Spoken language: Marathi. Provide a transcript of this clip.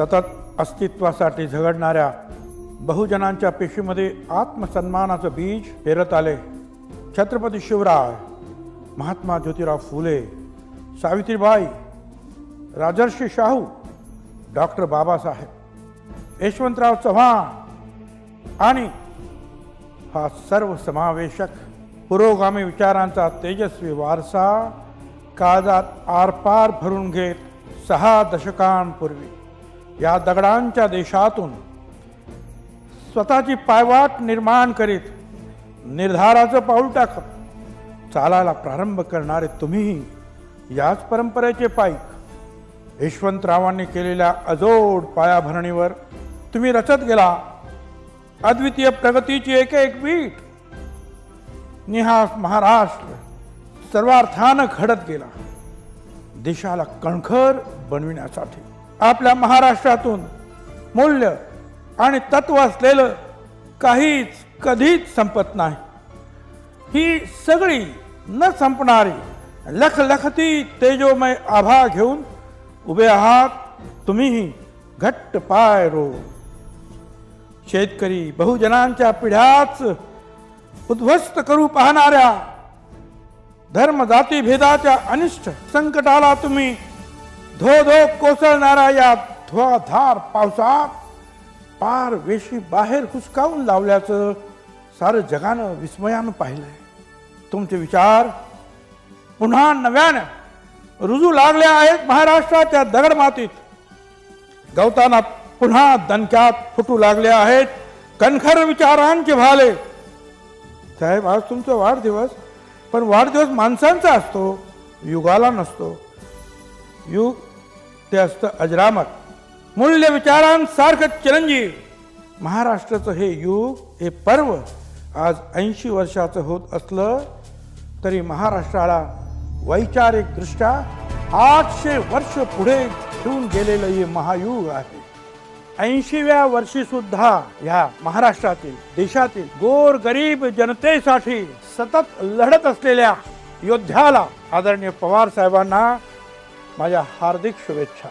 सतत अस्तित्वासाठी झगडणाऱ्या बहुजनांच्या पेशीमध्ये आत्मसन्मानाचं बीज पेरत आले. छत्रपती शिवराय महात्मा ज्योतिराव फुले सावित्रीबाई राजर्षी शाहू डॉक्टर बाबासाहेब यशवंतराव चव्हाण आणि हा सर्व समावेशक पुरोगामी विचारांचा तेजस्वी वारसा काळजात आरपार भरून घेत सहा दशकांपूर्वी. या दगडांच्या देशातून स्वतःची पायवाट निर्माण करीत निर्धाराचं पाऊल टाकत चालायला प्रारंभ करणारे तुम्हीही याच परंपरेचे पाईक. यशवंतरावांनी केलेल्या अजोड पायाभरणीवर तुम्ही रचत गेला. अद्वितीय प्रगतीची एक एक वीट. निहास महाराष्ट्र सर्वार्थानं घडत गेला. देशाला कणखर बनविण्यासाठी. आपल्या महाराष्ट्रातून मूल्य आणि तत्व असलेलं काहीच कधीच संपत नाही. ही सगळी न संपणारी लखलखती तेजोमय आभा घेऊन उभे आहात तुम्हीही घट्ट पाय रो शेतकरी बहुजनांच्या पिढ्याच उद्ध्वस्त करू पाहणाऱ्या धर्म जाती भेदाच्या अनिष्ट संकटाला तुम्ही धो धो कोसळणारा या धुवाधार पावसात. पार वेशी बाहेर हुसकावून लावल्याचं सारं जगानं विस्मयानं पाहिलंय. तुमचे विचार पुन्हा नव्यानं रुजू लागले आहेत महाराष्ट्राच्या दगडमातीत. गवताना पुन्हा दणक्यात फुटू लागले आहेत कणखर विचारांचे भाले. साहेब आज तुमचा वाढदिवस पण वाढदिवस माणसांचा असतो युगाला नसतो. युग ते असतं अजरामर. मूल्य विचारांसारखं चिरंजीव. महाराष्ट्राचं हे युग हे पर्व आज ऐंशी वर्षाचं होत असलं तरी महाराष्ट्राला वैचारिकदृष्ट्या आठशे वर्ष पुढे घेऊन गेलेलं हे महायुग आहे. ऐंशीव्या वर्षी सुद्धा ह्या महाराष्ट्रातील देशातील गोर गरीब जनतेसाठी सतत लढत असलेल्या योद्ध्याला आदरणीय पवार साहेबांना माझ्या हार्दिक शुभेच्छा.